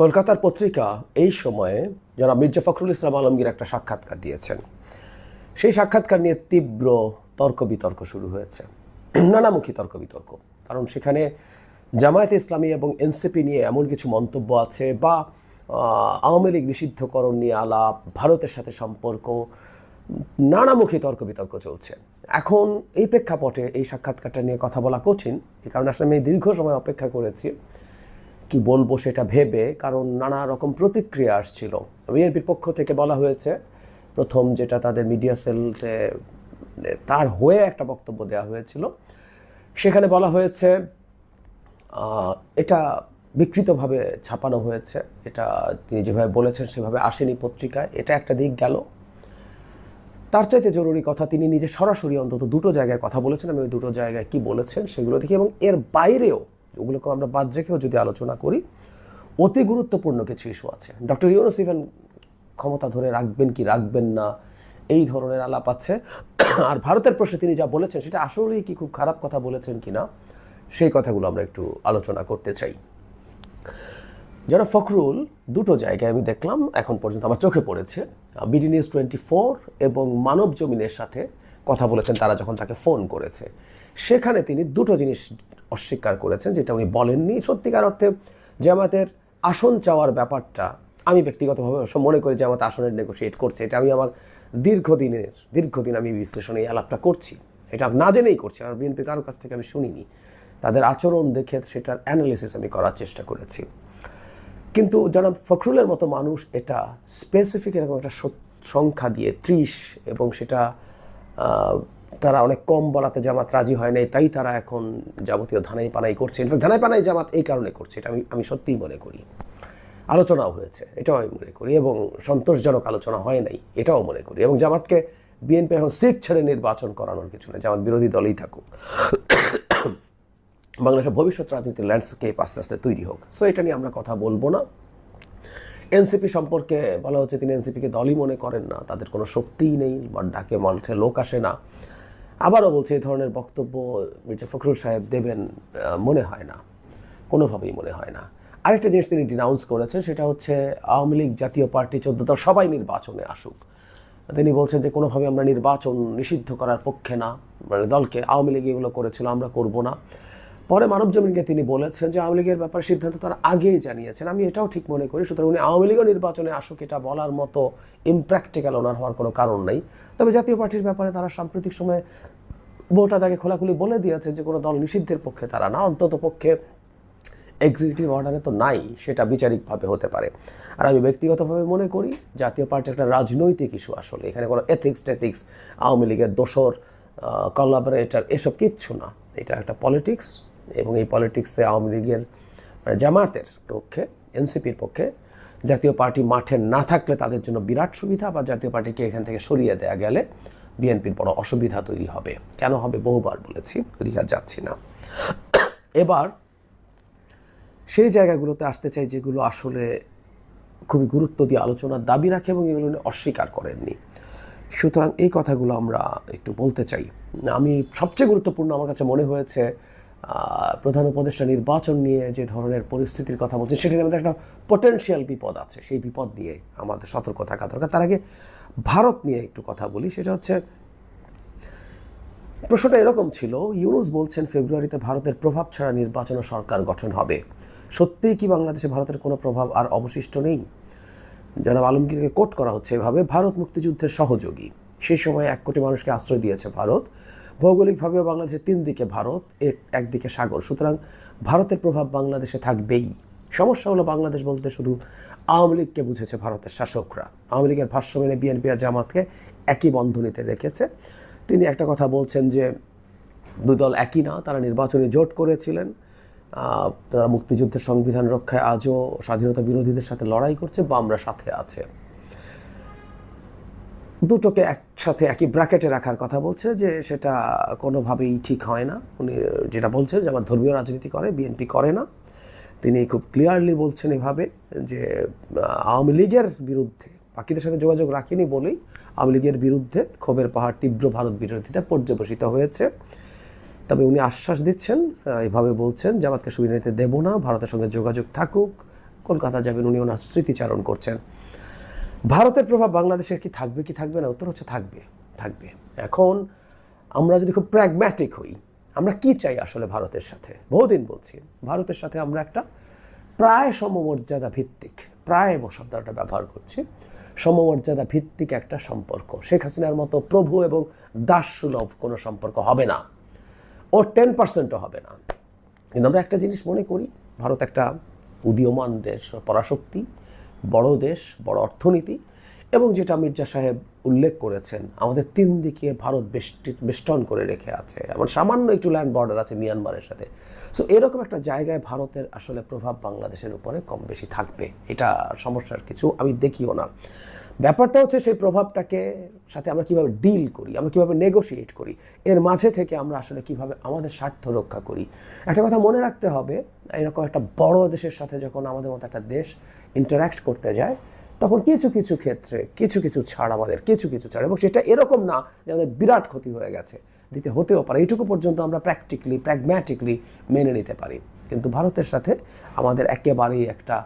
কলকাতার পত্রিকা এই সময়ে যারা মির্জা ফখরুল ইসলাম আলমগীর একটা সাক্ষাৎকার দিয়েছেন। সেই সাক্ষাৎকার নিয়ে তীব্র তর্ক বিতর্ক শুরু হয়েছে। নানামুখী তর্ক বিতর্ক কারণ সেখানে জামায়াতে ইসলামী এবং এনসিপি নিয়ে এমন কিছু মন্তব্য আছে বা আওয়ামী লীগ নিষিদ্ধকরণ নিয়ে আলাপ, ভারতের সাথে সম্পর্ক, নানামুখী তর্ক বিতর্ক চলছে। এখন এই প্রেক্ষাপটে এই সাক্ষাৎকারটা নিয়ে কথা বলা কঠিন। এই কারণে আসলে আমি দীর্ঘ সময় অপেক্ষা করেছি। কি বলব সেটা ভেবে কারণ নানা রকম প্রতিক্রিয়া আসছিল। বিএনপির পক্ষ থেকে বলা হয়েছে, প্রথম যেটা তাদের মিডিয়া সেলতে তার হয়ে একটা বক্তব্য দেওয়া হয়েছিল। সেখানে বলা হয়েছে এটা বিকৃতভাবে ছাপানো হয়েছে। এটা তিনি যেভাবে বলেছেন সেভাবে আসেনি পত্রিকায়। এটা একটা দিক গেল। তার চাইতে জরুরি কথা, তিনি নিজে সরাসরি অন্তত দুটো জায়গায় কথা বলেছেন। আমি ওই দুটো জায়গায় কি বলেছেন সেগুলো দেখি এবং এর বাইরেও ওগুলোকে আমরা বাদ রেখেও যদি আলোচনা করি, অতি গুরুত্বপূর্ণ কিছু ইস্যু আছে। ডক্টর ইউনুস ইভেন ক্ষমতা ধরে রাখবেন কি রাখবেন না, এই ধরনের আলাপ আছে। আর ভারতের প্রশ্নে তিনি যা বলেছেন, সেটা আসলেই কি খুব খারাপ কথা বলেছেন কিনা সেই কথাগুলো আমরা একটু আলোচনা করতে চাই। যারা ফখরুল, দুটো জায়গায় আমি দেখলাম, এখন পর্যন্ত আমার চোখে পড়েছে। বিডি নিউজ টোয়েন্টি ফোর এবং মানব জমিনের সাথে কথা বলেছেন, তারা যখন তাকে ফোন করেছে। সেখানে তিনি দুটো জিনিস অস্বীকার করেছেন, যেটা উনি বলেননি। সত্যিকার অর্থে জামাতের আসন চাওয়ার ব্যাপারটা আমি ব্যক্তিগতভাবে মনে করি জামাত আসনের নেগোসিয়েট করছে। এটা আমি আমার দীর্ঘদিনের, দীর্ঘদিন আমি বিশ্লেষণে এই আলাপটা করছি। এটা না জেনেই করছি, আর বিএনপি কারোর কাছ থেকে আমি শুনিনি। তাদের আচরণ দেখে সেটার অ্যানালিসিস আমি করার চেষ্টা করেছি। কিন্তু জনাব ফখরুলের মতো মানুষ এটা স্পেসিফিক এরকম একটা সংখ্যা দিয়ে ত্রিশ এবং সেটা তারা অনেক কম বলাতে জামাত রাজি হয় নাই, তাই তারা এখন যাবতীয় ধানাই পানাই করছে। ইনফ্যাক্ট ধানাই পানাই জামাত এই কারণে করছে, এটা আমি আমি সত্যিই মনে করি। আলোচনাও হয়েছে, এটাও আমি মনে করি, এবং সন্তোষজনক আলোচনা হয় নাই, এটাও মনে করি। এবং জামাতকে বিএনপি এখন সিট ছেড়ে নির্বাচন করানোর কিছু নেই, জামাত বিরোধী দলই থাকুক। বাংলাদেশের ভবিষ্যৎ রাজনীতির ল্যান্ডস্কেপ আস্তে আস্তে তৈরি হোক। সো এটা নিয়ে আমরা কথা বলব না। এনসিপি সম্পর্কে বলা হচ্ছে তিনি এনসিপিকে দলই মনে করেন না, তাদের কোনো শক্তিই নেই, বা ডাকে মাঠে লোক আসে না। আবারও বলছে এই ধরনের বক্তব্য মির্জা ফখরুল সাহেব দেবেন মনে হয় না, কোনোভাবেই মনে হয় না। আরেকটা জিনিস তিনি ডিনাউন্স করেছেন, সেটা হচ্ছে আওয়ামী লীগ জাতীয় পার্টি চোদ্দ দল সবাই নির্বাচনে আসুক। তিনি বলছেন যে কোনোভাবে আমরা নির্বাচন নিষিদ্ধ করার পক্ষে না মানে দলকে আওয়ামী লীগ এগুলো করেছিল, আমরা করব না। পরে মানব জমিনকে তিনি বলেছেন যে আওয়ামী লীগের ব্যাপারে সিদ্ধান্ত তারা আগেই জানিয়েছেন। আমি এটাও ঠিক মনে করি, সুতরাং উনি আওয়ামী লীগও নির্বাচনে আসুক, এটা বলার মতো ইমপ্র্যাকটিক্যাল ওনার হওয়ার কোনো কারণ নেই। তবে জাতীয় পার্টির ব্যাপারে তারা সাম্প্রতিক সময়ে ভোটা তাকে খোলাখুলি বলে দিয়েছে যে কোনো দল নিষিদ্ধের পক্ষে তারা না, অন্তত পক্ষে এক্সিকিউটিভ অর্ডারে তো নাই, সেটা বিচারিকভাবে হতে পারে। আর আমি ব্যক্তিগতভাবে মনে করি জাতীয় পার্টি একটা রাজনৈতিক ইস্যু আসলে, এখানে কোনো এথিক্স টেথিক্স আওয়ামী লীগের দোসর কলাবরেটর এসব কিচ্ছু না। এটা একটা পলিটিক্স এবং এই পলিটিক্সে আওয়ামী লীগের মানে জামাতের পক্ষে, এনসিপির পক্ষে জাতীয় পার্টি মাঠে না থাকলে তাদের জন্য বিরাট সুবিধা বা জাতীয় পার্টিকে এখান থেকে সরিয়ে দেওয়া গেলে বিএনপির বড় অসুবিধা তৈরি হবে। কেন হবে বহুবার বলেছি, ওদিকে যাচ্ছি না। এবার সেই জায়গাগুলোতে আসতে চাই যেগুলো আসলে খুবই গুরুত্ব দিয়ে আলোচনার দাবি রাখে এবং এগুলো অস্বীকার করেননি। সুতরাং এই কথাগুলো আমরা একটু বলতে চাই। আমি সবচেয়ে গুরুত্বপূর্ণ আমার কাছে মনে হয়েছে প্রধান উপদেষ্টা নির্বাচন নিয়ে যে ধরনের পরিস্থিতির কথা বলছেন সেটির মধ্যে একটা পটেনশিয়াল বিপদ আছে। সেই বিপদ নিয়ে আমাদের সতর্ক থাকা দরকার। তার আগে ভারত নিয়ে একটু কথা বলি। সেটা হচ্ছে, প্রশ্নটা এরকম ছিল, ইউনুস বলছেন ফেব্রুয়ারিতে ভারতের প্রভাব ছাড়া নির্বাচন সরকার গঠন হবে। সত্যিই কি বাংলাদেশে ভারতের কোনো প্রভাব আর অবশিষ্ট নেই? জনাব আলমগীরকে কোট করা হচ্ছে এভাবে। ভারত মুক্তিযুদ্ধের সহযোগী। সেই সময় এক কোটি মানুষকে আশ্রয় দিয়েছে ভারত। ভৌগোলিকভাবেও বাংলাদেশের তিন দিকে ভারত, এক- একদিকে সাগর। সুতরাং ভারতের প্রভাব বাংলাদেশে থাকবেই। সমস্যা হলো বাংলাদেশ বলতে শুধু আওয়ামী লীগকে বুঝেছে ভারতের শাসকরা। আওয়ামী লীগের ভাষ্য মেনে বিএনপি আর জামাতকে একই বন্ধনীতে রেখেছে। তিনি একটা কথা বলছেন যে, দুই দল একই না, তারা নির্বাচনে জোট করেছিলেন। তারা মুক্তিযুদ্ধের সংবিধান রক্ষায় আজও স্বাধীনতা বিরোধীদের সাথে লড়াই করছে বা আমরা সাথে আছে। দুটোকে একসাথে একই ব্র্যাকেটে রাখার কথা বলছে যে সেটা কোনোভাবেই ঠিক হয় না। উনি যেটা বলছেন যে আমার ধর্মীয় রাজনীতি করে বিএনপি করে না। তিনি খুব ক্লিয়ারলি বলছেন এভাবে যে আওয়ামী লীগের বিরুদ্ধে, বাকিদের সাথে যোগাযোগ রাখেনি বলেই আওয়ামী লীগের বিরুদ্ধে ক্ষোভের পাহাড় তীব্র ভারত বিরোধিতা পর্যবসিত হয়েছে। তবে উনি আশ্বাস দিচ্ছেন এভাবে বলছেন জামাতকে সুবিধা নিতে দেবো না, ভারতের সঙ্গে যোগাযোগ থাকুক, কলকাতা যাবেন উনি, ওনার স্মৃতিচারণ করছেন। ভারতের প্রভাব বাংলাদেশের কি থাকবে কি থাকবে না? উত্তর হচ্ছে থাকবে থাকবে। এখন আমরা যদি খুব প্র্যাগম্যাটিক হই, আমরা কি চাই আসলে ভারতের সাথে? বহুদিন বলছি, ভারতের সাথে আমরা একটা প্রায় সমমর্যাদা ভিত্তিক, প্রায় শব্দটা ব্যবহার করছি, সমমর্যাদা ভিত্তিক একটা সম্পর্ক। শেখ হাসিনার মতো প্রভু এবং দাসসুলভ কোনো সম্পর্ক হবে না ও টেন পার্সেন্টও হবে না। কিন্তু আমরা একটা জিনিস মনে করি, ভারত একটা উদীয়মান দেশ পরাশক্তি বড় দেশ বড় অর্থনীতি এবং যেটা মির্জা সাহেব উল্লেখ করেছেন, আমাদের তিন দিকে ভারত বেষ্টি বেষ্টন করে রেখে আছে। এমন সামান্য একটু ল্যান্ড বর্ডার আছে মিয়ানমারের সাথে। সো এরকম একটা জায়গায় ভারতের আসলে প্রভাব বাংলাদেশের উপরে কম বেশি থাকবে। এটা সমস্যার কিছু, আমি দেখিও না। ব্যাপারটা হচ্ছে সেই প্রভাবটাকে সাথে আমরা কীভাবে ডিল করি, আমরা কীভাবে নেগোশিয়েট করি, এর মাঝে থেকে আমরা আসলে কীভাবে আমাদের স্বার্থ রক্ষা করি। একটা কথা মনে রাখতে হবে, এরকম একটা বড় দেশের সাথে যখন আমাদের মতো একটা দেশ ইন্টারাক্ট করতে যায় তখন কিছু কিছু ক্ষেত্রে, কিছু কিছু ছাড় আমাদের, কিছু কিছু ছাড়, এবং সেটা এরকম না যে আমাদের বিরাট ক্ষতি হয়ে গেছে। দিতে হতেও পারে, এইটুকু পর্যন্ত আমরা প্র্যাকটিক্যালি প্র্যাগম্যাটিকলি মেনে নিতে পারি। কিন্তু ভারতের সাথে আমাদের একেবারেই একটা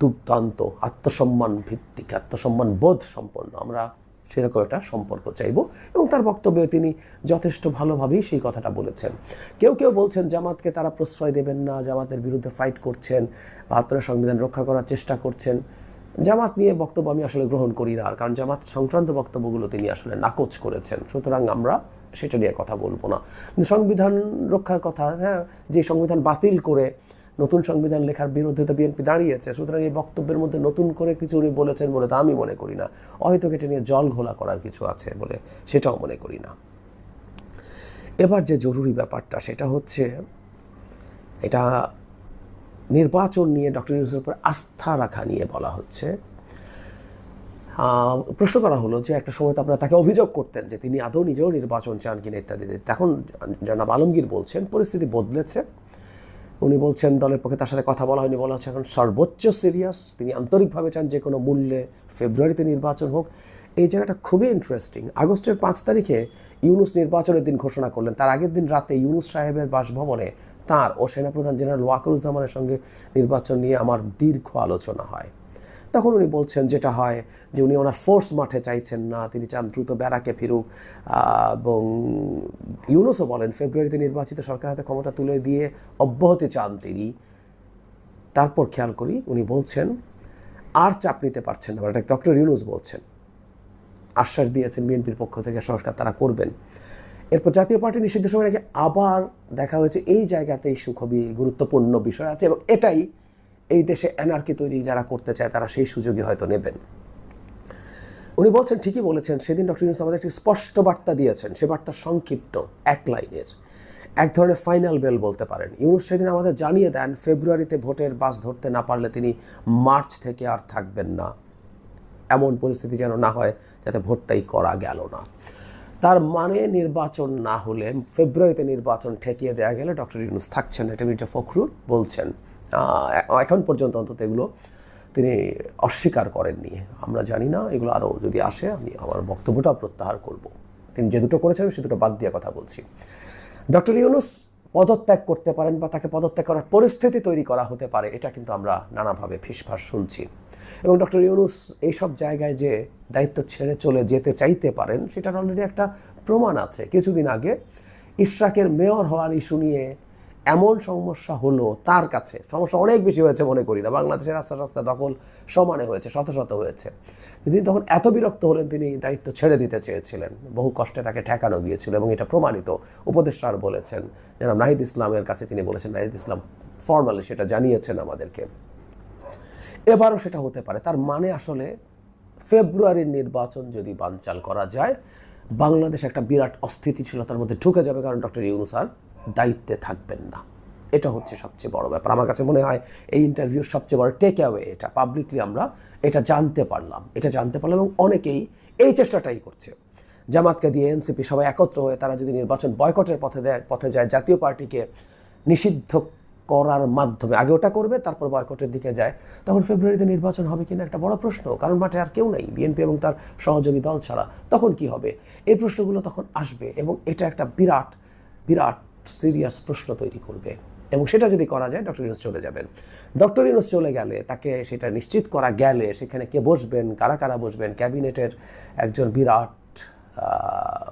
দুর্দান্ত আত্মসম্মান ভিত্তিক, আত্মসম্মান বোধ সম্পন্ন, আমরা সেরকম একটা সম্পর্ক চাইব। এবং তার বক্তব্যে তিনি যথেষ্ট ভালোভাবেই সেই কথাটা বলেছেন। কেউ কেউ বলছেন, জামাতকে তারা প্রশ্রয় দেবেন না, জামাতের বিরুদ্ধে ফাইট করছেন ভারতের সংবিধান রক্ষা করার চেষ্টা করছেন। জামাত নিয়ে বক্তব্য আমি আসলে গ্রহণ করি না কারণ জামাত সংক্রান্ত বক্তব্যগুলো তিনি আসলে নাকচ করেছেন। সুতরাং আমরা সেটা নিয়ে কথা বলব না। সংবিধান রক্ষার কথা হ্যাঁ যে সংবিধান বাতিল করে নতুন সংবিধান লেখার বিরুদ্ধে বিএনপি দাঁড়িয়েছে, সুতরাং এই বক্তব্যের মধ্যে নতুন করে কিছু উনি বলেছেন বলে তা আমি মনে করি না। হয়তো এটা নিয়ে জল ঘোলা করার কিছু আছে বলে সেটাও মনে করি না। এবার যে জরুরি ব্যাপারটা, সেটা হচ্ছে, এটা নির্বাচন নিয়ে ডক্টর ইউনুসের উপর আস্থা রাখা নিয়ে বলা হচ্ছে। প্রশ্ন করা হলো যে একটা সময় তো আপনারা তাকে অভিযোগ করতেন যে তিনি আদৌ নিজেও নির্বাচন চান কিনা ইত্যাদি। এখন জনাব আলমগীর বলছেন, পরিস্থিতি বদলেছে। উনি বলছেন, দলের পক্ষে তার সাথে কথা বলা হয়নি বলা হচ্ছে এখন সর্বোচ্চ সিরিয়াস। তিনি আন্তরিকভাবে চান যে কোনো মূল্যে ফেব্রুয়ারিতে নির্বাচন হোক। এই জায়গাটা খুবই ইন্টারেস্টিং আগস্টের পাঁচ তারিখে ইউনুস নির্বাচনের দিন ঘোষণা করলেন। তার আগের দিন রাতে ইউনুস সাহেবের বাসভবনে তার ও সেনাপ্রধান জেনারেল ওয়াকরুজ্জামানের সঙ্গে নির্বাচন নিয়ে আমার দীর্ঘ আলোচনা হয়। তখন উনি বলছেন যেটা হয় যে উনি ওনার ফোর্স মাঠে চাইছেন না, তিনি চান দ্রুত ব্যারাকে ফিরুক। এবং ইউনুসও বলেন, ফেব্রুয়ারিতে নির্বাচিত সরকার হাতে ক্ষমতা তুলে দিয়ে অব্যাহতি চান তিনি। তারপর খেয়াল করি উনি বলছেন, আর চাপ নিতে পারছেন না। এটা ডক্টর ইউনুস বলছেন। আশ্বাস দিয়েছেন বিএনপির পক্ষ থেকে সংস্কার তারা করবেন। এরপর জাতীয় পার্টি নিষিদ্ধ সময় নাকি আবার দেখা হয়েছে, এই জায়গাতেই সু খুবই গুরুত্বপূর্ণ বিষয় আছে এবং এটাই এই দেশে এনআরকি তৈরি যারা করতে চায়, তারা সেই সুযোগই হয়তো নেবেন। উনি বলছেন, ঠিকই বলেছেন, সেদিন ডক্টর ইউনুস আমাদের একটি স্পষ্ট বার্তা দিয়েছেন, সে বার্তা সংক্ষিপ্ত, এক লাইনের। এক ধরনের ফাইনাল বেল বলতে পারেন। ইউনুস সেদিন আমাদের জানিয়ে দেন, ফেব্রুয়ারিতে ভোটের বাস ধরতে না পারলে তিনি মার্চ থেকে আর থাকবেন না। এমন পরিস্থিতি যেন না হয়, যাতে ভোটটাই করা গেল না। তার মানে নির্বাচন না হলে ফেব্রুয়ারিতে নির্বাচন ঠেকিয়ে দেওয়া গেলে ডক্টর ইউনুস থাকছেন এটা মির্জা ফখরুল বলছেন। এখন পর্যন্ত অন্তত এগুলো তিনি অস্বীকার করেননি। আমরা জানি না, এগুলো আরও যদি আসে, আমি আমার বক্তব্যটা প্রত্যাহার করব। তিনি যে দুটো করেছেন সে দুটো বাদ দিয়ে কথা বলছি। ডক্টর ইউনুস পদত্যাগ করতে পারেন বা তাকে পদত্যাগ করার পরিস্থিতি তৈরি করা হতে পারে, এটা কিন্তু আমরা নানাভাবে ফিসফাস শুনছি। এবং ডক্টর ইউনুস এইসব জায়গায় যে দায়িত্ব ছেড়ে চলে যেতে চাইতে পারেন, সেটার অলরেডি একটা প্রমাণ আছে। কিছুদিন আগে ইশরাকের মেয়র হওয়ার ইস্যু নিয়ে এমন সমস্যা হলো তার কাছে। সমস্যা অনেক বেশি হয়েছে মনে করি না। বাংলাদেশের রাস্তা রাস্তা দখল সমানে হয়েছে, শত শত হয়েছে। তিনি তখন এত বিরক্ত হলেন, তিনি দায়িত্ব ছেড়ে দিতে চেয়েছিলেন। বহু কষ্টে তাকে ঠেকানো গিয়েছিল এবং এটা প্রমাণিত। উপদেষ্টার বলেছেন যেন নাহিদ ইসলামের কাছে তিনি বলেছেন, নাহিদ ইসলাম ফর্মালি সেটা জানিয়েছেন আমাদেরকে। এবারও সেটা হতে পারে। তার মানে আসলে ফেব্রুয়ারির নির্বাচন যদি বানচাল করা যায়, বাংলাদেশ একটা বিরাট অস্থিতিশীলতার মধ্যে ঢুকে যাবে কারণ ডক্টর ইউনুস আর দায়িত্বে থাকবেন না। এটা হচ্ছে সবচেয়ে বড় ব্যাপার। আমার কাছে মনে হয় এই ইন্টারভিউর সবচেয়ে বড় টেক অ্যাওয়ে এটা। পাবলিকলি আমরা এটা জানতে পারলাম। এটা জানতে পারলাম এবং অনেকেই এই চেষ্টাটাই করছে। জামাতকে দিয়ে এনসিপি সবাই একত্র হয়ে তারা যদি নির্বাচন বয়কটের পথে দেয়, পথে যায়, জাতীয় পার্টিকে নিষিদ্ধ করার মাধ্যমে, আগে ওটা করবে, তারপর বয়কটের দিকে যায়, তখন ফেব্রুয়ারিতে নির্বাচন হবে কিনা একটা বড় প্রশ্ন। কারণ মাঠে আর কেউ নেই বিএনপি এবং তার সহযোগী দল ছাড়া। তখন কি হবে? এই প্রশ্নগুলো তখন আসবে এবং এটা একটা বিরাট বিরাট সিরিয়াস প্রশ্ন তৈরি করবে। এবং সেটা যদি করা যায়, ডক্টর ইউনুস চলে যাবেন। ডক্টর ইউনুস চলে গেলে তাকে সেটা নিশ্চিত করা গেলে সেখানে কে বসবেন, কারা কারা বসবেন? ক্যাবিনেটের একজন বিরাট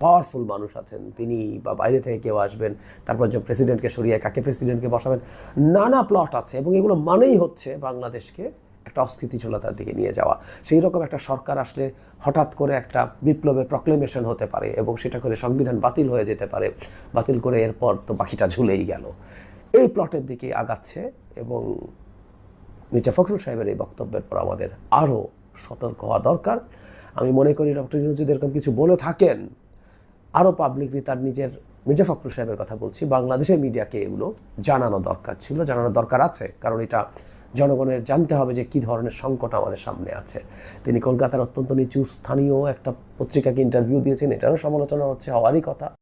পাওয়ারফুল মানুষ আছেন। তিনি বা বাইরে থেকে কেউ আসবেন, তারপর যে প্রেসিডেন্টকে সরিয়ে কাকে প্রেসিডেন্টকে বসাবেন? নানা প্লট আছে এবং এগুলো মানেই হচ্ছে বাংলাদেশকে একটা অস্থিতিশীলতার দিকে নিয়ে যাওয়া। সেই রকম একটা সরকার আসলে হঠাৎ করে একটা বিপ্লবের প্রক্লেমেশন হতে পারে এবং সেটা করে সংবিধান বাতিল হয়ে যেতে পারে, বাতিল করে এরপর তো বাকিটা ঝুলেই গেল। এই প্লটের দিকে আগাচ্ছে এবং মির্জা ফখরুল সাহেবের এই বক্তব্যের পর আমাদের আরও সতর্ক হওয়া দরকার। আমি মনে করি ডক্টর যদি এরকম কিছু বলে থাকেন আরও পাবলিকলি তার নিজের মির্জা ফখরুল সাহেবের কথা বলছি, বাংলাদেশের মিডিয়াকে এগুলো জানানো দরকার ছিল জানানো দরকার আছে। কারণ এটা জনগণের জানতে হবে যে কী ধরনের সংকট আমাদের সামনে আছে। তিনি কলকাতার অত্যন্ত নিচু স্থানীয় একটা পত্রিকাকে ইন্টারভিউ দিয়েছেন, এটারও সমালোচনা হচ্ছে, হওয়ারই কথা।